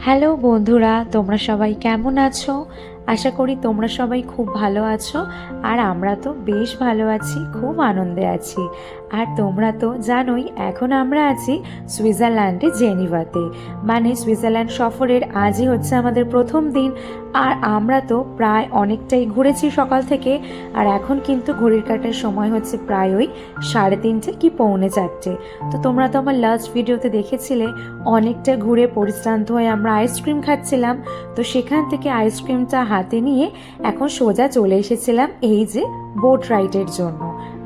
Hello বন্ধুরা তোমরা সবাই কেমন আছো? আশা করি তোমরা সবাই খুব ভালো আছো আর আমরা তো বেশ ভালো আছি, খুব আনন্দে আছি। আর তোমরা তো জানোই, এখন আমরা আছি সুইজারল্যান্ডে জেনিভাতে। মানে সুইজারল্যান্ড সফরের আজই হচ্ছে আমাদের প্রথম দিন। আর আমরা তো প্রায় অনেকটাই ঘুরেছি সকাল থেকে। আর এখন কিন্তু ঘড়ির কাটার সময় হচ্ছে প্রায় ওই সাড়ে তিনটে কি পৌনে চারটে। তো তোমরা তো আমার লাস্ট ভিডিওতে দেখেছিলে, অনেকটা ঘুরে পরিশ্রান্ত হয়ে আমরা আইসক্রিম খাচ্ছিলাম। তো সেখান থেকে আইসক্রিমটা নিয়ে এখন সোজা চলে এসেছিলাম এই যে বোট রাইডের জন্য।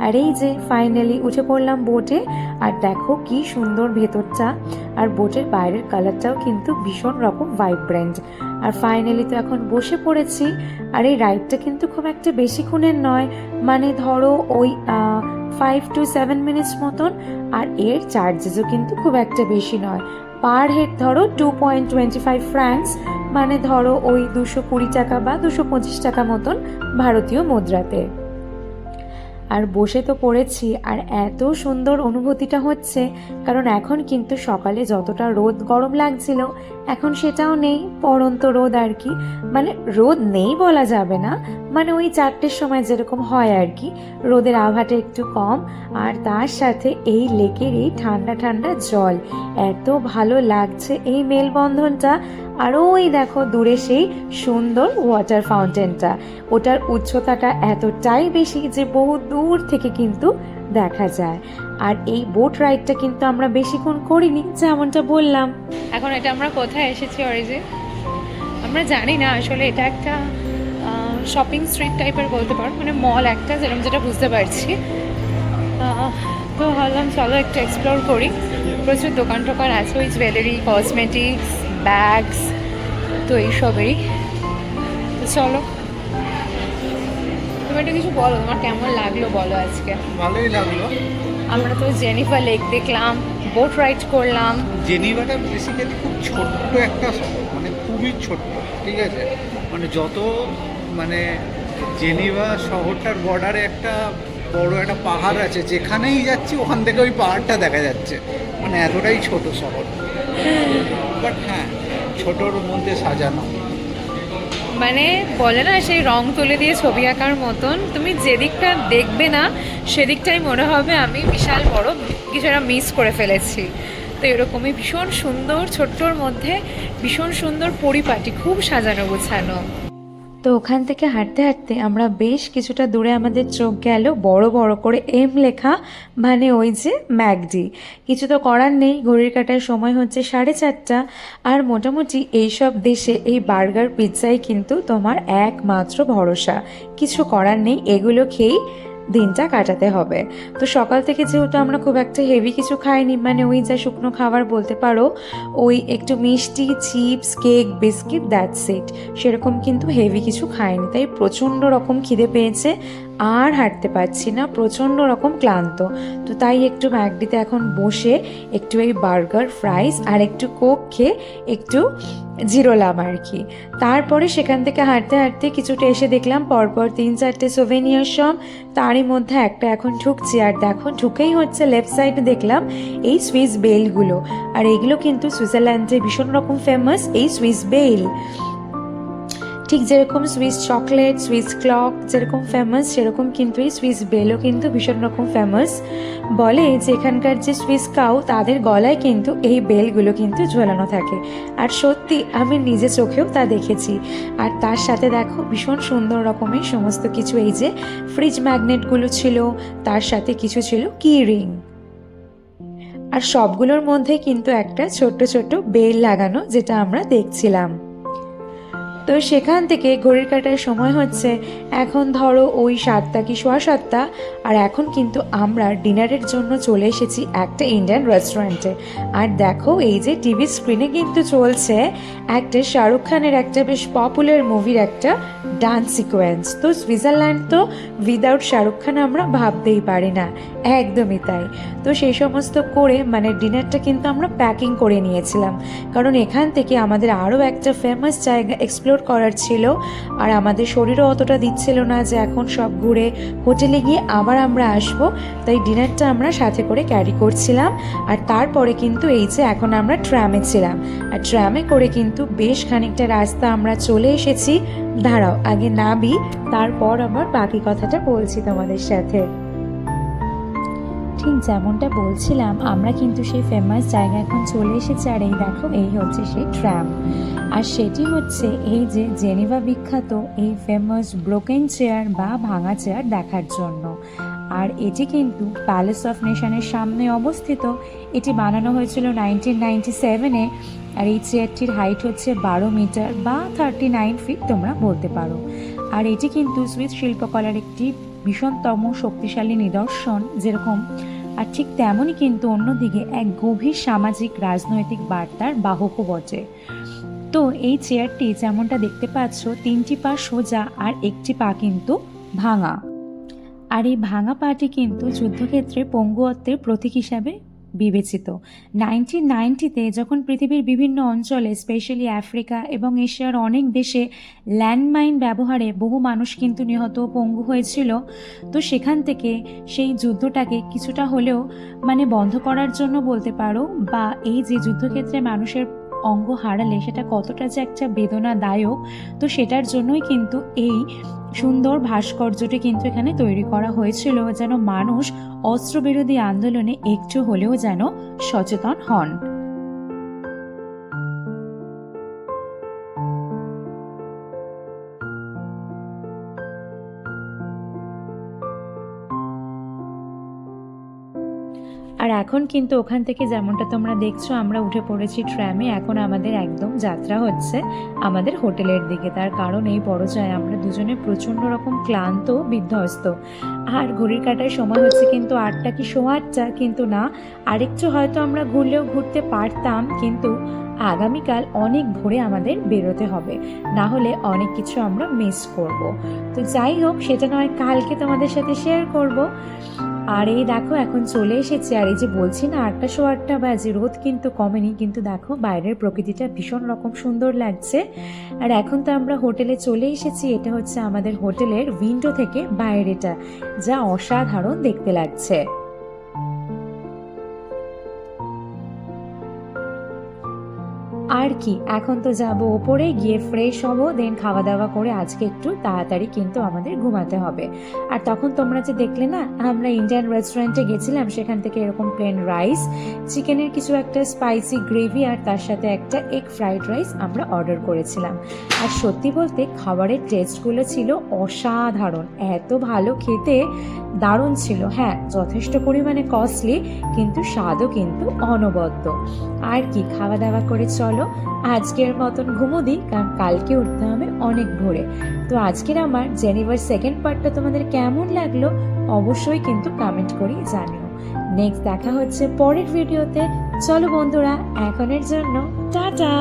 আর এই যে ফাইনালি উঠে পড়লাম বোটে আর দেখো কি সুন্দর ভেতরটা, আর বোটের বাইরের কালারটাও কিন্তু ভীষণ রকম ভাইব্রেন্ট আর ফাইনালি তো এখন বসে পড়েছি, আর এই রাইডটা কিন্তু খুব একটা বেশিক্ষণের নয় মানে ধরো ওই ফাইভ টু সেভেন মিনিটস মতন, আর এর চার্জেসও কিন্তু খুব একটা বেশি নয়। পার হেড ধরো two point twenty five francs মানে ধরো ওই দুশো কুড়ি টাকা বা দুশো পঁচিশ টাকা মতন ভারতীয় মুদ্রাতে। আর বসে তো পড়েছি, আর এত সুন্দর অনুভূতিটা হচ্ছে, কারণ এখন কিন্তু সকালে যতটা রোদ গরম লাগছিল, এখন সেটাও নেই পরন্ত রোদ আর কি। মানে রোদ নেই বলা যাবে না মানে ওই চারটের সময় যেরকম হয় আর কি, রোদের আভাটা একটু কম, আর তার সাথে এই লেকের এই ঠান্ডা ঠান্ডা জল, এত ভালো লাগছে এই মেলবন্ধনটা আর ওই দেখো দূরে সেই সুন্দর ওয়াটার ফাউন্টেনটা ওটার উচ্চতাটা এতটাই বেশি যে বহু দূর থেকে কিন্তু দেখা যায়। আর এই বোট রাইডটা কিন্তু আমরা বেশিক্ষণ করিনি, যেমনটা বললাম। এখন এটা আমরা কোথায় এসেছি, অরিজিৎ? আমরা জানি না, আসলে এটা একটা শপিং স্ট্রিট টাইপের বলতে পারো মানে মল একটা, যেরকম যেটা বুঝতে পারছি। তো ভাবলাম চলো একটু এক্সপ্লোর করি। প্রচুর দোকান টোকান আছে, ওই জুয়েলারি কসমেটিক্স ব্যাগস তো এইসবেরই। তো চলো। তুমি একটা কিছু বলো তোমার কেমন লাগল বলো আজকে? ভালোই লাগল। আমরা তো জেনিফার লেক দেখলাম বোট রাইড করলাম। জেনিভাটা বেসিক্যালি খুব ছোট্ট একটা শহর মানে খুবই ছোট্ট ঠিক আছে? মানে যত মানে জেনিভা শহরটার বর্ডারে একটা বড় একটা পাহাড় আছে যেখানেই যাচ্ছি ওখান থেকে ওই পাহাড়টা দেখা যাচ্ছে। মানে এতটাই ছোট শহর। বাট হ্যাঁ ছোটোর মধ্যে সাজানো। মানে বলে না, সেই রং তুলে দিয়ে ছবি আঁকার মতন। তুমি যেদিকটা দেখবে না, সেদিকটাই মনে হবে আমি বিশাল বড় কিছু একটা মিস করে ফেলেছি। তো এরকমই ভীষণ সুন্দর ছোট্টর মধ্যে ভীষণ সুন্দর পরিপাটি, খুব সাজানো গোছানো। তো ওখান থেকে হাঁটতে হাঁটতে আমরা বেশ কিছুটা দূরে আমাদের চোখ গেল বড় বড় করে এম লেখা মানে ওই যে ম্যাকডি। কিছু তো করার নেই, ঘড়ির কাটার সময় হচ্ছে সাড়ে চারটা। আর মোটামুটি এইসব দেশে এই বার্গার, পিৎজাই কিন্তু তোমার একমাত্র ভরসা। কিছু করার নেই, এগুলো খেয়েই দিনটা কাটাতে হবে। তো সকাল থেকে যেহেতু আমরা খুব একটা হেভি কিছু খাইনি মানে ওই যা শুকনো খাবার বলতে পারো, ওই একটু মিষ্টি chips cake biscuit that's it সেরকম কিন্তু হেভি কিছু খাইনি, তাই প্রচণ্ড রকম খিদে পেয়েছে। আর হাঁটতে পারছি না, প্রচণ্ড রকম ক্লান্ত। তো তাই একটু ম্যাকডিতে এখন বসে একটু এই বার্গার, ফ্রাইস আর একটু কোক খেয়ে একটু জিরোলাম আর কি। তারপরে সেখান থেকে হাঁটতে হাঁটতে কিছুটা এসে দেখলাম পরপর তিন চারটে সোভেনিয়ার শপ তারই মধ্যে একটা এখন ঢুকছি। আর দেখো, ঢুকেই হচ্ছে লেফট সাইডে দেখলাম এই সুইস বেলগুলো আর এগুলো কিন্তু সুইজারল্যান্ডে ভীষণ রকম ফেমাস এই সুইস বেল ঠিক যেরকম সুইস চকলেট সুইস ক্লক যেরকম ফেমাস সেরকম কিন্তু এই সুইস বেলও কিন্তু ভীষণ রকম ফেমাস বলে যে এখানকার যে সুইস কাউ তাদের গলায় কিন্তু এই বেলগুলো কিন্তু ঝোলানো থাকে। আর সত্যি, আমি নিজে চোখেও তা দেখেছি। আর তার সাথে দেখো, ভীষণ সুন্দর রকমের সমস্ত কিছু, এই যে ফ্রিজ ম্যাগনেটগুলো ছিল, তার সাথে কিছু ছিল কি রিং আর সবগুলোর মধ্যে কিন্তু একটা ছোট্ট ছোট্ট বেল লাগানো, যেটা আমরা দেখছিলাম। তো সেখান থেকে ঘড়ির কাটার সময় হচ্ছে, এখন ধরো ওই সাতটা কি সোয়া সাতটা, আর এখন কিন্তু আমরা ডিনারের জন্য চলে এসেছি একটা ইন্ডিয়ান রেস্টুরেন্টে আর দেখো, এই যে টিভি স্ক্রিনে কিন্তু চলছে একটা শাহরুখ খানের একটা বেশ পপুলার মুভির একটা ডান্স সিকোয়েন্স তো সুইজারল্যান্ড তো উইদাউট শাহরুখ খান আমরা ভাবতেই পারি না, একদমই তাই। তো সেই সমস্ত করে মানে ডিনারটা কিন্তু আমরা প্যাকিং করে নিয়েছিলাম। কারণ এখান থেকে আমাদের আরও একটা ফেমাস জায়গা এক্সপ্লোর এক্সপ্লোর করার ছিল। আর আমাদের শরীরও অতটা দিচ্ছিল না যে এখন সব ঘুরে হোটেলে গিয়ে আবার আমরা আসব। তাই ডিনারটা আমরা সাথে করে ক্যারি করছিলাম। আর তারপরে কিন্তু এই যে এখন আমরা ট্র্যামে ছিলাম। আর ট্র্যামে করে কিন্তু বেশ খানিকটা রাস্তা আমরা চলে এসেছি। দাঁড়াও, আগে নাবি তারপর আবার বাকি কথাটা বলছি তোমাদের সাথে। ঠিক যেমনটা বলছিলাম, আমরা কিন্তু সেই ফেমাস জায়গা এখন চলে এসেছি আর এই দেখো, এই হচ্ছে সেই ট্র্যাম আর সেটি হচ্ছে এই যে জেনিভা বিখ্যাত এই ফেমাস ব্রোকেন চেয়ার বা ভাঙা চেয়ার দেখার জন্য। আর এটি কিন্তু প্যালেস অফ নেশনের সামনে অবস্থিত। এটি বানানো হয়েছিল নাইনটিন নাইনটি সেভেনে আর এই চেয়ারটির হাইট হচ্ছে বারো মিটার বা থার্টি নাইন ফিট তোমরা বলতে পারো। আর এটি কিন্তু সুইস শিল্পকলার একটি ভীষণতম শক্তিশালী নিদর্শন যেরকম, আর ঠিক তেমনই কিন্তু অন্যদিকে এক গভীর সামাজিক, রাজনৈতিক বার্তার বাহকও বটে। তো এই চেয়ারটি যেমনটা দেখতে পাচ্ছ, তিনটি পা সোজা আর একটি পা কিন্তু ভাঙা। আর এই ভাঙা পাটি কিন্তু যুদ্ধক্ষেত্রে পঙ্গুয়ত্বের প্রতীক হিসাবে বিবেচিত। নাইনটিন নাইনটিতে যখন পৃথিবীর বিভিন্ন অঞ্চলে, স্পেশালি আফ্রিকা এবং এশিয়ার অনেক দেশে ল্যান্ডমাইন ব্যবহারে বহু মানুষ কিন্তু নিহত পঙ্গু হয়েছিল, তো সেখান থেকে সেই যুদ্ধটাকে কিছুটা হলেও মানে বন্ধ করার জন্য বলতে পারো বা এই যে যুদ্ধক্ষেত্রে মানুষের অঙ্গ হারালে সেটা কতটা যে একটা বেদনাদায়ক, তো সেটার জন্যই কিন্তু এই সুন্দর ভাস্কর্যটি কিন্তু এখানে তৈরি করা হয়েছিল যেন মানুষ অস্ত্রবিরোধী আন্দোলনে একটু হলেও যেন সচেতন হন। আর এখন কিন্তু ওখান থেকে যেমনটা তোমরা দেখছ, আমরা উঠে পড়েছি ট্র্যামে এখন আমাদের একদম যাত্রা হচ্ছে আমাদের হোটেলের দিকে। তার কারণ এই পরজয় আমরা দুজনে প্রচণ্ড রকম ক্লান্ত, বিধ্বস্ত। আর ঘড়ির কাটার সময় হচ্ছে কিন্তু আটটা কি সোয়া আটটা কিন্তু না। আরেকটু হয়তো আমরা ঘুরলেও ঘুরতে পারতাম, কিন্তু আগামীকাল অনেক ভোরে আমাদের বেরোতে হবে। না হলে অনেক কিছু আমরা মিস করব। তো যাই হোক, সেটা নয়, কালকে তোমাদের সাথে শেয়ার করব। আর এই দেখো, এখন চলে এসেছে। আর এই যে বলছি না, আটটা শো আটটা বাজে, রোদ কিন্তু কমেনি, কিন্তু দেখো বাইরের প্রকৃতিটা ভীষণ রকম সুন্দর লাগছে। আর এখন তো আমরা হোটেলে চলে এসেছি, এটা হচ্ছে আমাদের হোটেলের উইন্ডো থেকে বাইরেটা, যা অসাধারণ দেখতে লাগছে। আর কি? এখন তো যাব ওপরে, গিয়ে ফ্রেশ হব দেন খাওয়া দাওয়া করে আজকে একটু তাড়াতাড়ি কিন্তু আমাদের ঘুমাতে হবে। আর তখন তোমরা যে দেখলে না, আমরা ইন্ডিয়ান রেস্টুরেন্টে গেছিলাম, সেখান থেকে এরকম প্লেন রাইস চিকেনের কিছু একটা স্পাইসি গ্রেভি আর তার সাথে একটা এগ ফ্রাইড রাইস আমরা অর্ডার করেছিলাম। আর সত্যি বলতে খাবারের টেস্টগুলো ছিল অসাধারণ। এত ভালো খেতে, দারুণ ছিল। হ্যাঁ যথেষ্ট পরিমাণে কস্টলি কিন্তু স্বাদও কিন্তু অনবদ্য। আর কি খাওয়া দাওয়া করে চলো আজকের মতন ঘুমো দিই কারণ কালকে উঠতে হবে অনেক ভোরে। তো আজকের আমার জেনিভার সেকেন্ড পার্টটা তোমাদের কেমন লাগল, অবশ্যই কিন্তু কমেন্ট করে জানিও। নেক্সট দেখা হচ্ছে পরের ভিডিওতে চলো বন্ধুরা, এখনের জন্য, টাটা!